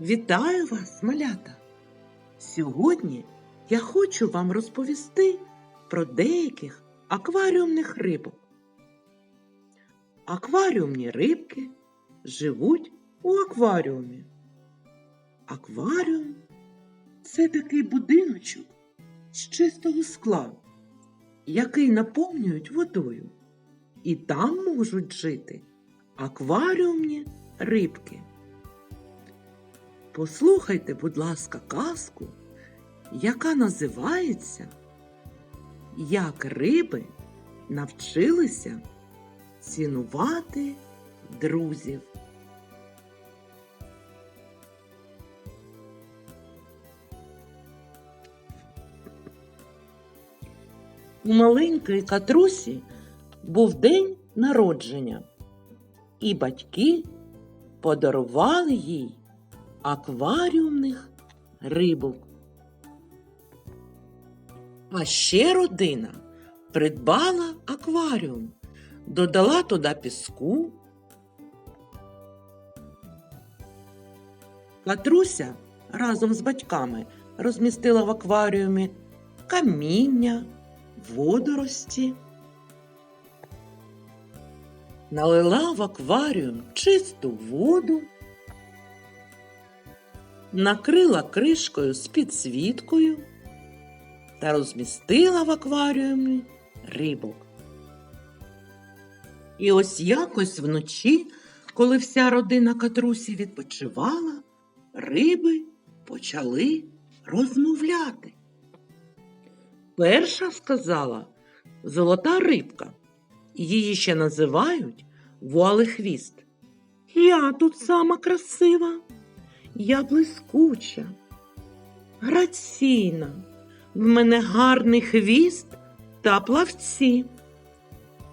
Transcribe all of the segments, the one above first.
Вітаю вас, малята! Сьогодні я хочу вам розповісти про деяких акваріумних рибок. Акваріумні рибки живуть у акваріумі. Акваріум це такий будиночок з чистого скла, який наповнюють водою. І там можуть жити акваріумні рибки. Послухайте, будь ласка, казку, яка називається Як риби навчилися цінувати друзів. У маленької катрусі був день народження, і батьки подарували їй акваріумних рибок. А ще родина придбала акваріум, додала туди піску. Катруся разом з батьками розмістила в акваріумі каміння, водорості. Налила в акваріум чисту воду накрила кришкою з підсвіткою та розмістила в акваріумі рибок. І ось якось вночі, коли вся родина катрусі відпочивала, риби почали розмовляти. Перша сказала золота рибка, її ще називають вуалехвіст. Я тут сама красива. Я блискуча, граційна, в мене гарний хвіст та плавці.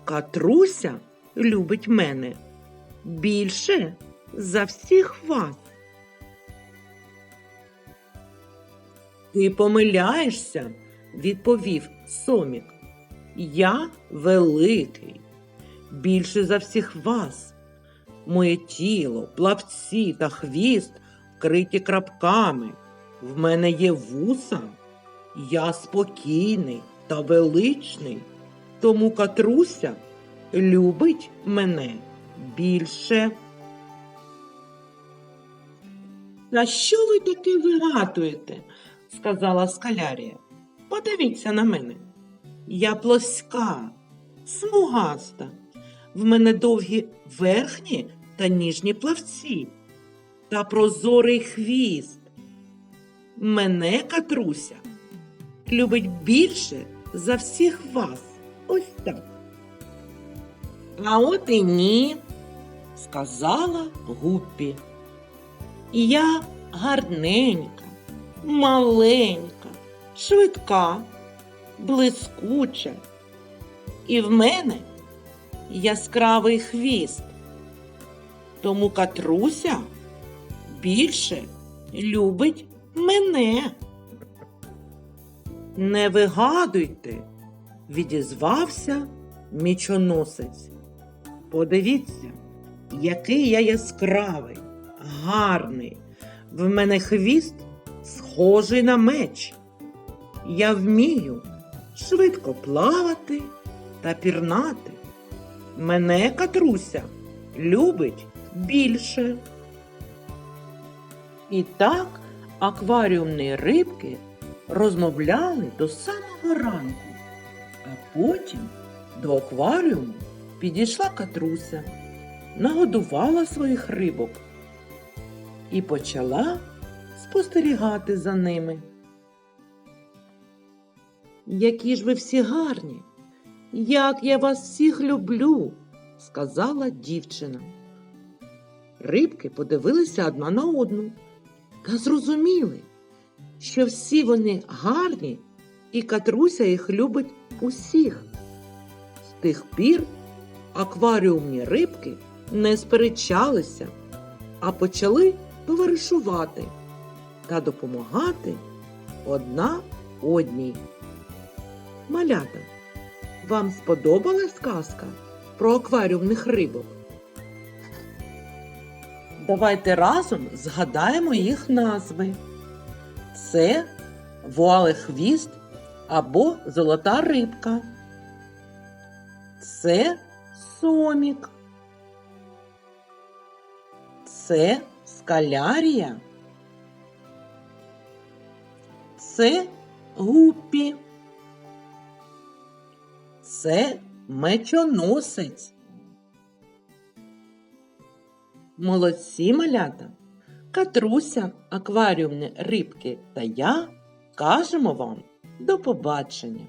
Катруся любить мене більше за всіх вас. Ти помиляєшся, відповів Сомік. Я великий, більше за всіх вас. Моє тіло, плавці та хвіст вкриті крапками. В мене є вуса. Я спокійний та величний. Тому Катруся любить мене більше. А що ви таке вигадуєте? сказала скалярія. Подивіться на мене. Я плоска, смугаста. В мене довгі верхні та ніжні плавці та прозорий хвіст. Мене Катруся любить більше за всіх вас. Ось так. А от і ні, сказала Гуппі. Я гарненька, маленька, швидка, блискуча. І в мене яскравий хвіст. Тому Катруся більше любить мене. Не вигадуйте, відізвався мічоносець. Подивіться, який я яскравий, гарний. В мене хвіст схожий на меч. Я вмію швидко плавати та пірнати. Мене Катруся любить більше. І так акваріумні рибки розмовляли до самого ранку, а потім до акваріуму підійшла Катруся, нагодувала своїх рибок і почала спостерігати за ними. Які ж ви всі гарні, як я вас всіх люблю, сказала дівчина. Рибки подивилися одна на одну та зрозуміли, що всі вони гарні, і Катруся їх любить усіх. З тих пір акваріумні рибки не сперечалися, а почали товаришувати та допомагати одна одній. Малята, вам сподобалась казка про акваріумних рибок? Давайте разом згадаємо їх назви. Це вуалехвіст або золота рибка. Це сомік. Це скалярія. Це гуппі. Це мечоносець. Молодці малята. Катруся, акваріумні рибки та я кажемо вам до побачення.